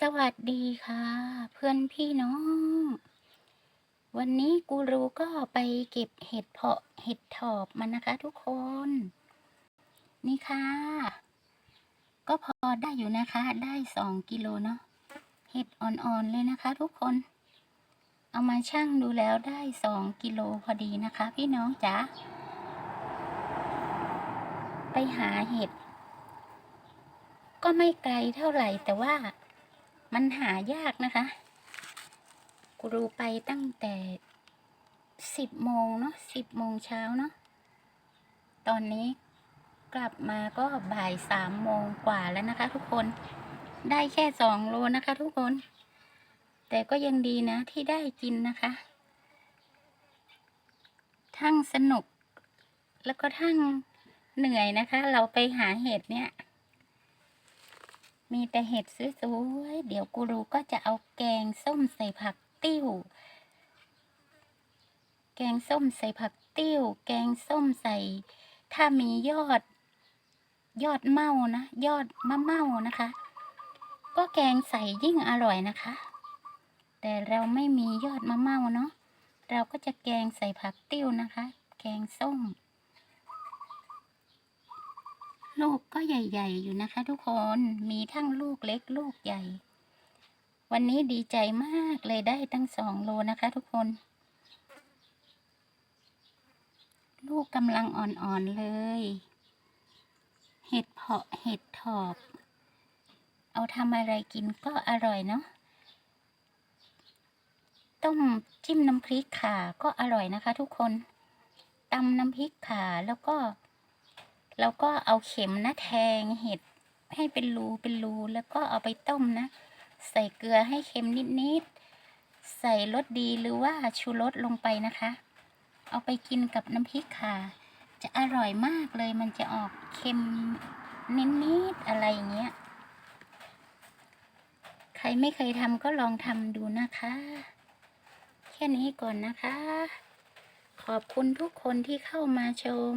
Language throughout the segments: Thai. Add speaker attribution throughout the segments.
Speaker 1: สวัสดีค่ะ เพื่อนพี่น้อง วันนี้กูรูก็ไปเก็บเห็ดเพาะเห็ดถอบมานะคะทุกคน นี่ค่ะ ก็พอได้อยู่นะคะ ได้สองกิโลเนาะเห็ดอ่อนๆเลยนะคะ ทุกคน เอามาชั่งดูแล้วได้สองกิโลพอดีนะคะ พี่น้องจ๋าไปหาเห็ด ก็ไม่ไกลเท่าไหร่แต่ว่า มันหายากนะคะกูรูไปตั้งแต่สิบโมงเนาะสิบโมงเช้าเนาะตอนนี้กลับมาก็บ่ายสามโมงกว่าแล้วนะคะ ทุกคนได้แค่สองโลนะคะ ทุกคน แต่ก็ยังดีนะที่ได้กินนะคะ ทั้งสนุก แล้วก็ทั้งเหนื่อยนะคะ เราไปหาเห็ดเนี่ย มีแต่เห็ดสวยๆ เดี๋ยวกูรูก็จะเอาแกงส้มใส่ผักติ้ว แกงส้มใส่ผักติ้ว แกงส้มใส่ ถ้ามียอด ยอดเมานะ ยอดมะเมานะคะ ก็แกงใส่ยิ่งอร่อยนะคะ แต่เราไม่มียอดมะเมาเนาะ เราก็จะแกงใส่ผักติ้วนะคะ แกงส้ม ลูกก็ใหญ่ ๆ อยู่นะคะ ทุกคนมีทั้งลูกเล็กลูกใหญ่ วันนี้ดีใจมากเลยได้ตั้งสองโลนะคะ ทุกคน ลูกกำลังอ่อนๆเลย เห็ดเพาะเห็ดถอบ เอาทำอะไรกินก็อร่อยเนาะต้มจิ้มน้ำพริกข่าก็อร่อยนะคะ ทุกคนตำน้ำพริกข่าแล้วก็ แล้วก็เอาเข็มนะแทงเห็ดให้เป็นรูเป็นรูแล้วก็เอาไปต้มนะ ใส่เกลือให้เค็มนิดๆใส่รสดีหรือว่าชูรสลงไปนะคะ เอาไปกินกับน้ำพริกค่ะ จะอร่อยมากเลยมันจะออกเค็มนิดๆอะไรอย่างเงี้ยใครไม่เคยทำก็ลองทำดูนะคะ แค่นี้ก่อนนะคะ ขอบคุณทุกคนที่เข้ามาชม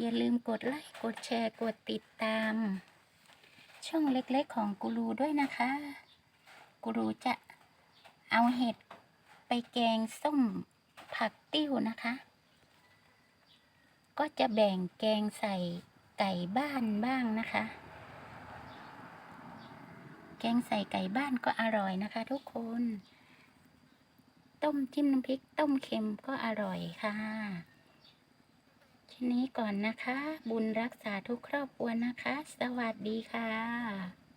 Speaker 1: อย่าลืมกดไลค์กดแชร์กดติดตาม ช่องเล็กๆของกูรูด้วยนะคะ กูรูจะเอาเห็ดไปแกงส้มผักติ้วนะคะ ก็จะแบ่งแกงใส่ไก่บ้านบ้างนะคะ แกงใส่ไก่บ้านก็อร่อยนะคะ ทุกคน ต้มจิ้มน้ำพริกต้มเค็มก็อร่อยค่ะ นี้ก่อนนะคะ บุญรักษาทุกครอบครัวนะคะ สวัสดีค่ะ